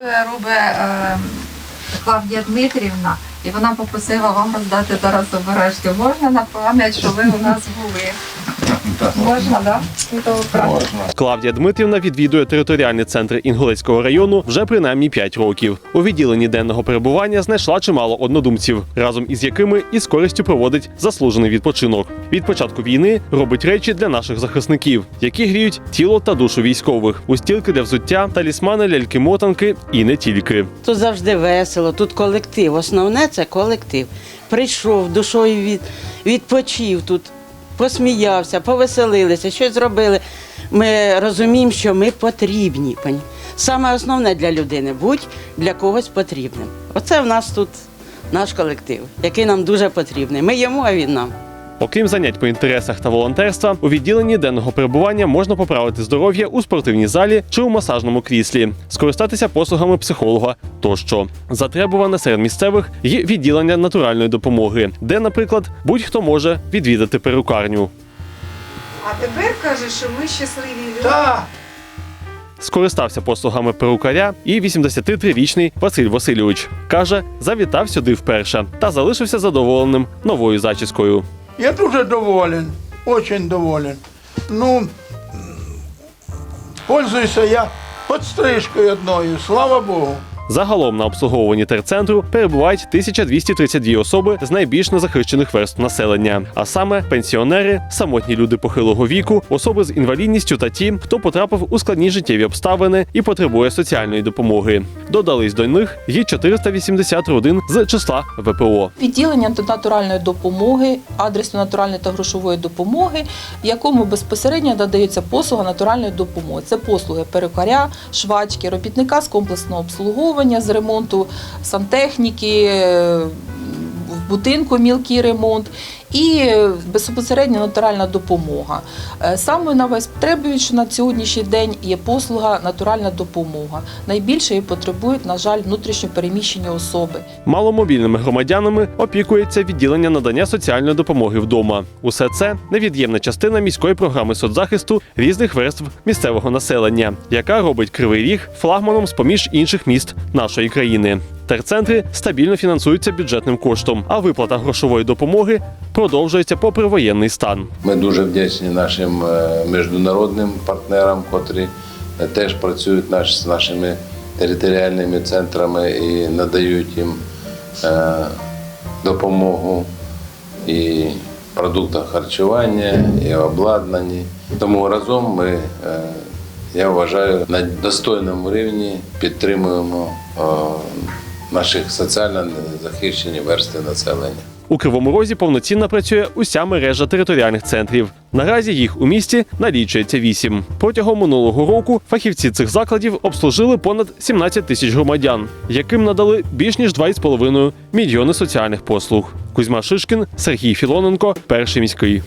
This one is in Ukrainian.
робить е, Клавдія Дмитрівна, і вона попросила вам роздати зараз обережки. Можна на пам'ять, що ви у нас були? Можна, так? Добре. Клавдія Дмитрівна відвідує територіальний центр Інгулецького району вже принаймні 5 років. У відділенні денного перебування знайшла чимало однодумців, разом із якими із користю проводить заслужений відпочинок. Від початку війни робить речі для наших захисників, які гріють тіло та душу військових, устілки для взуття, талісмани, ляльки-мотанки і не тільки. Тут завжди весело, тут колектив. Основне це колектив. Прийшов, душою від, відпочив тут, посміявся, повеселилися, щось зробили. Ми розуміємо, що ми потрібні. Саме основне для людини будь для когось потрібним. Оце в нас тут наш колектив, який нам дуже потрібний. Ми йому, а він нам. Окрім занять по інтересах та волонтерства, у відділенні денного перебування можна поправити здоров'я у спортивній залі чи у масажному кріслі, скористатися послугами психолога тощо. Затребуване серед місцевих є відділення натуральної допомоги, де, наприклад, будь-хто може відвідати перукарню. А тепер каже, що ми щасливі люди. Так, Скористався послугами перукаря і 83-річний Василь Васильович. Каже, завітав сюди вперше та залишився задоволеним новою зачіскою. Я дуже доволен, очень доволен. Ну, пользуюся я подстрижкою одною, слава Богу. Загалом на обслуговуванні терцентру перебувають 1232 особи з найбільш незахищених верств населення, а саме пенсіонери, самотні люди похилого віку, особи з інвалідністю та ті, хто потрапив у складні життєві обставини і потребує соціальної допомоги. Додались до них є 480 родин з числа ВПО. Відділення натуральної допомоги, адресу натуральної та грошової допомоги, якому безпосередньо надається послуга натуральної допомоги. Це послуги перукаря, швачки, робітника з комплексного обслуговування, з ремонту сантехніки, будинку мілкий ремонт і е, безпосередньо натуральна допомога. Е, Самою найпотребуючою на сьогоднішній день є послуга натуральна допомога. Найбільше її потребують, на жаль, внутрішньо переміщені особи. Маломобільними громадянами опікується відділення надання соціальної допомоги вдома. Усе це невід'ємна частина міської програми соцзахисту різних верств місцевого населення, яка робить кривий ріг флагманом з поміж інших міст нашої країни. Терцентри стабільно фінансуються бюджетним коштом, а виплата грошової допомоги продовжується попри воєнний стан. Ми дуже вдячні нашим е, міжнародним партнерам, котрі е, теж працюють наш, з нашими територіальними центрами і надають їм е, допомогу і продуктах харчування, і обладнанні. Тому разом ми, я вважаю, на достойному рівні підтримуємо наших соціально захищені верстви населення. У Кривому Розі повноцінно працює уся мережа територіальних центрів. Наразі їх у місті налічується вісім. Протягом минулого року фахівці цих закладів обслужили понад 17 тисяч громадян, яким надали більш ніж 2,5 мільйони соціальних послуг. Кузьма Шишкін, Сергій Філоненко, перший міський.